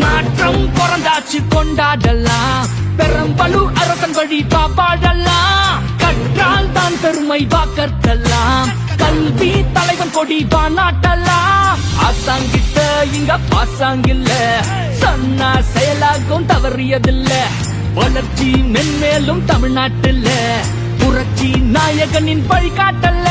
மாற்றம் பிறந்தாச்சு கொண்டாடலாம். பெரம்பலூர் அரசன் வழி பாப்பாடலாம் கற்றால் தான் பெருமை வாக்கற்கலாம் கல்வி தலைவன் கொடி பாநாட்டலாம் ஆசாங்கிட்ட இங்க பாசாங்கில்ல. சொன்னா செயலாகும் தவறியதில்ல. வளர்ச்சி மென்மேலும் தமிழ்நாட்டில் புரட்சி நாயகனின் வழிகாட்டல்ல